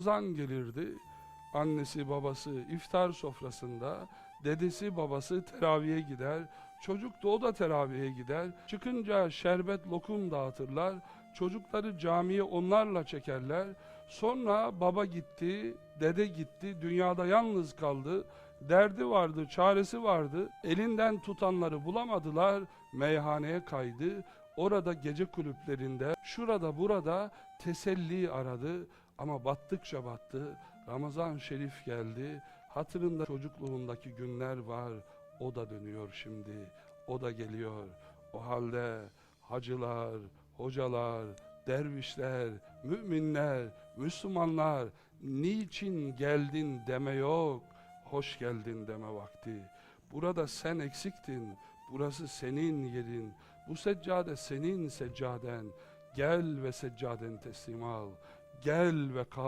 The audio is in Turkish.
Ramazan gelirdi. Annesi babası iftar sofrasında, dedesi babası teraviye gider. Çocuk da o da teraviye gider. Çıkınca şerbet lokum dağıtırlar. Çocukları camiye onlarla çekerler. Sonra baba gitti, dede gitti, dünyada yalnız kaldı. Derdi vardı, çaresi vardı. Elinden tutanları bulamadılar. Meyhaneye kaydı. Orada gece kulüplerinde, şurada burada teselli aradı. Ama battıkça battı. Ramazan Şerif geldi. Hatırında çocukluğundaki günler var. O da dönüyor şimdi. O da geliyor. O halde hacılar, hocalar, dervişler, müminler, Müslümanlar niçin geldin deme yok. Hoş geldin deme vakti. Burada sen eksiktin. Burası senin yerin. Bu seccade senin seccaden. Gel ve seccaden teslim al. Gel ve kal.